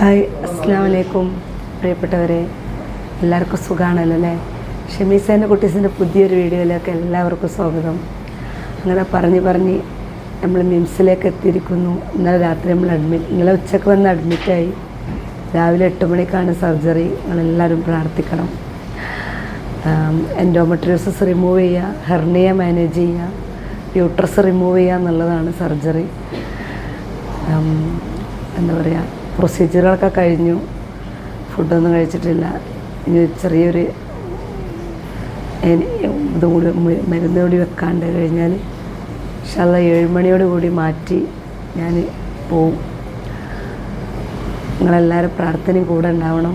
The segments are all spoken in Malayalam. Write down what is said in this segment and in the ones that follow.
ഹായ് അസ്സാം വലൈക്കും പ്രിയപ്പെട്ടവരെ എല്ലാവർക്കും സുഖമാണല്ലോ അല്ലേ? ഷമീസേന്റെ കുട്ടീസിന്റെ പുതിയൊരു വീഡിയോയിലേക്ക് എല്ലാവർക്കും സ്വാഗതം. അങ്ങനെ പറഞ്ഞ് പറഞ്ഞ് നമ്മൾ മിംസിലേക്ക് എത്തിയിരിക്കുന്നു. ഇന്നലെ രാത്രി നമ്മൾ അഡ്മിറ്റ് ഇന്നലെ ഉച്ചയ്ക്ക് വന്ന് അഡ്മിറ്റായി രാവിലെ എട്ട് മണിക്കാണ് സർജറി. നിങ്ങളെല്ലാവരും പ്രാർത്ഥിക്കണം. എൻഡോമെട്രിയോസിസ് റിമൂവ് ചെയ്യുക ഹെർണിയ മാനേജ് ചെയ്യുക യൂട്രസ് റിമൂവ് ചെയ്യുക എന്നുള്ളതാണ് സർജറി. എന്താ പറയുക പ്രൊസീജിയറുകളൊക്കെ കഴിഞ്ഞു. ഫുഡൊന്നും കഴിച്ചിട്ടില്ല. ഇനി ചെറിയൊരു ഇതുകൂടി മരുന്നോടി വെക്കാണ്ട് കഴിഞ്ഞാൽ ഇൻഷാല്ല ഏഴുമണിയോട് കൂടി മാറ്റി ഞാൻ പോവും. നിങ്ങളെല്ലാവരും പ്രാർത്ഥനയും കൂടെ ഉണ്ടാവണം.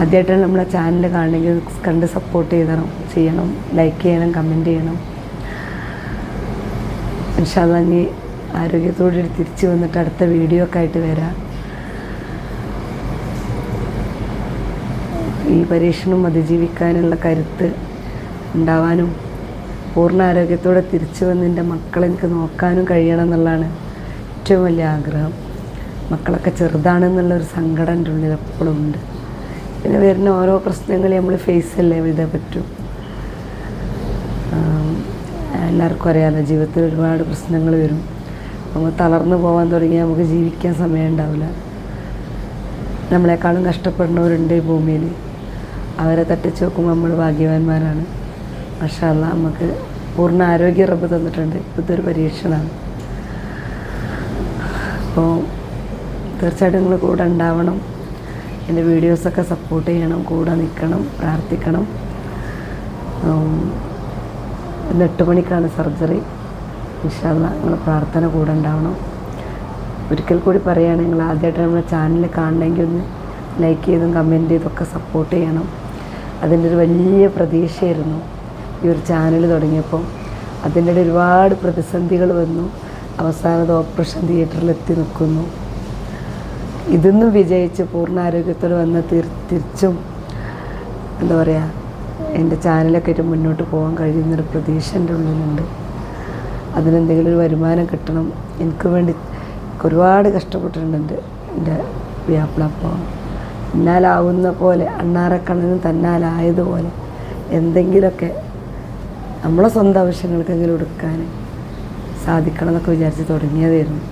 ആദ്യമായിട്ടാണ് നമ്മളെ ചാനൽ കാണണമെങ്കിൽ കണ്ട് സപ്പോർട്ട് ചെയ്യണം ചെയ്യണം. ലൈക്ക് ചെയ്യണം കമന്റ് ചെയ്യണം. ഇൻഷാല്ല ഇനി ആരോഗ്യത്തോടെ തിരിച്ചു വന്നിട്ട് അടുത്ത വീഡിയോ ഒക്കെ ആയിട്ട് വരാം. ഈ പരീക്ഷണം അതിജീവിക്കാനുള്ള കരുത്ത് ഉണ്ടാവാനും പൂർണ ആരോഗ്യത്തോടെ തിരിച്ചു വന്ന് എന്റെ മക്കളെ എനിക്ക് നോക്കാനും കഴിയണം എന്നുള്ളതാണ് ഏറ്റവും വലിയ ആഗ്രഹം. മക്കളൊക്കെ ചെറുതാണെന്നുള്ളൊരു സങ്കടം എന്റെ ഉള്ളിൽ എപ്പോഴും ഉണ്ട്. പിന്നെ വരുന്ന ഓരോ പ്രശ്നങ്ങൾ നമ്മൾ ഫേസ് അല്ലേ വിധ പറ്റും. എല്ലാവർക്കും അറിയാമല്ലോ ജീവിതത്തിൽ ഒരുപാട് പ്രശ്നങ്ങൾ വരും. നമ്മൾ തളർന്നു പോകാൻ തുടങ്ങിയാൽ നമുക്ക് ജീവിക്കാൻ സമയം ഉണ്ടാവില്ല. നമ്മളെക്കാളും കഷ്ടപ്പെടുന്നവരുണ്ട് ഈ ഭൂമിയിൽ. അവരെ തട്ടിച്ച് നോക്കുമ്പോൾ നമ്മൾ ഭാഗ്യവാന്മാരാണ്. മഷാല്ല നമുക്ക് പൂർണ ആരോഗ്യ റബ്ബ് തന്നിട്ടുണ്ട്. ഇതൊരു പരീക്ഷണമാണ്. അപ്പോൾ തീർച്ചയായിട്ടും നിങ്ങൾ കൂടെ ഉണ്ടാവണം. എന്റെ വീഡിയോസൊക്കെ സപ്പോർട്ട് ചെയ്യണം. കൂടെ നിൽക്കണം പ്രാർത്ഥിക്കണം. എട്ട് മണിക്കാണ് സർജറി ഇൻഷാല്ല നിങ്ങൾ പ്രാർത്ഥന കൂടെ ഉണ്ടാവണം. ഒരിക്കൽ കൂടി പറയുകയാണ് നിങ്ങൾ ആദ്യമായിട്ട് നമ്മുടെ ചാനൽ കാണണമെങ്കിൽ ഒന്ന് ലൈക്ക് ചെയ്തും കമന്റ് ഒക്കെ സപ്പോർട്ട് ചെയ്യണം. അതിന്റെ ഒരു വലിയ പ്രതീക്ഷയായിരുന്നു ഈ ഒരു ചാനൽ തുടങ്ങിയപ്പോൾ. അതിന്റെ ഒരുപാട് പ്രതിസന്ധികൾ വന്നു. അവസാനത് ഓപ്പറേഷൻ തിയേറ്ററിൽ എത്തി നിൽക്കുന്നു. ഇതൊന്നും വിജയിച്ച് പൂർണ ആരോഗ്യത്തോടെ വന്ന് തിരിച്ചും എന്താ പറയുക എന്റെ ചാനലൊക്കെ ആയിട്ട് മുന്നോട്ട് പോകാൻ കഴിയുന്നൊരു പ്രതീക്ഷ എന്റെ ഉള്ളിലുണ്ട്. അതിനെന്തെങ്കിലും ഒരു വരുമാനം കിട്ടണം. എനിക്ക് വേണ്ടി ഒരുപാട് കഷ്ടപ്പെട്ടിട്ടുണ്ട് എന്റെ വ്യാപ്പിള അപ്പോൾ എന്നാലാവുന്ന പോലെ അണ്ണാറക്കണ്ണനും തന്നാലായതുപോലെ എന്തെങ്കിലുമൊക്കെ നമ്മളെ സ്വന്തം ആവശ്യങ്ങൾക്കെങ്കിലും എടുക്കാൻ സാധിക്കണം എന്നൊക്കെ വിചാരിച്ച് തുടങ്ങിയതായിരുന്നു.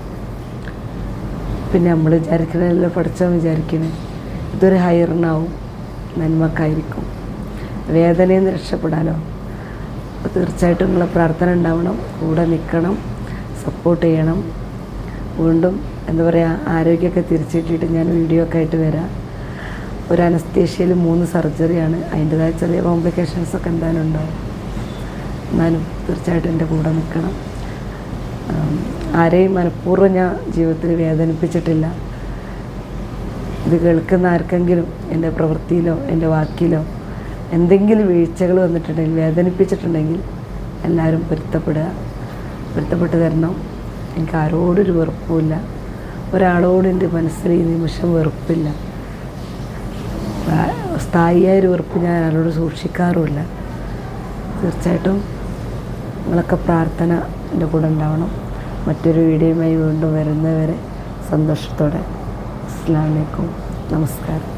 പിന്നെ നമ്മൾ വിചാരിക്കണമല്ലോ പഠിച്ചാൽ വിചാരിക്കണേ. ഇതൊരു ഹയറിനാവും നന്മക്കായിരിക്കും. വേദനയിൽ നിന്ന് രക്ഷപ്പെടാലോ? അപ്പോൾ തീർച്ചയായിട്ടും നിങ്ങളെ പ്രാർത്ഥന ഉണ്ടാവണം. കൂടെ നിൽക്കണം. സപ്പോർട്ട് ചെയ്യണം. വീണ്ടും എന്താ പറയുക ആരോഗ്യമൊക്കെ തിരിച്ചിട്ടിട്ട് ഞാൻ വീഡിയോ ഒക്കെ ആയിട്ട് വരാം. ഒരു അനസ്തേഷ്യയിൽ മൂന്ന് സർജറിയാണ് അതിന്റെതായ ചെറിയ കോംപ്ലിക്കേഷൻസ് ഒക്കെ എന്തായാലും ഉണ്ടാവും. എന്നാലും തീർച്ചയായിട്ടും എന്റെ കൂടെ നിൽക്കണം. ആരെയും മനഃപൂർവം ഞാൻ ജീവിതത്തിൽ വേദനിപ്പിച്ചിട്ടില്ല. ഇത് കേൾക്കുന്ന ആർക്കെങ്കിലും എന്റെ പ്രവൃത്തിയിലോ എന്റെ വാക്കിലോ എന്തെങ്കിലും വീഴ്ചകൾ വന്നിട്ടുണ്ടെങ്കിൽ വേദനിപ്പിച്ചിട്ടുണ്ടെങ്കിൽ എല്ലാവരും പൊരുത്തപ്പെടുക. പൊരുത്തപ്പെട്ട് തരണം. എനിക്ക് ആരോടൊരു വെറുപ്പുമില്ല. ഒരാളോട് എന്റെ മനസ്സിൽ ഈ നിമിഷം വെറുപ്പില്ല. സ്ഥായിയായ ഒരു വെറുപ്പ് ഞാൻ ആരോട് സൂക്ഷിക്കാറുമില്ല. തീർച്ചയായിട്ടും നിങ്ങളൊക്കെ പ്രാർത്ഥന എന്റെ കൂടെ ഉണ്ടാവണം. മറ്റൊരു വീഡിയോയുമായി വീണ്ടും വരുന്നവരെ സന്തോഷത്തോടെ. അസ്സാം വലൈക്കും നമസ്കാരം.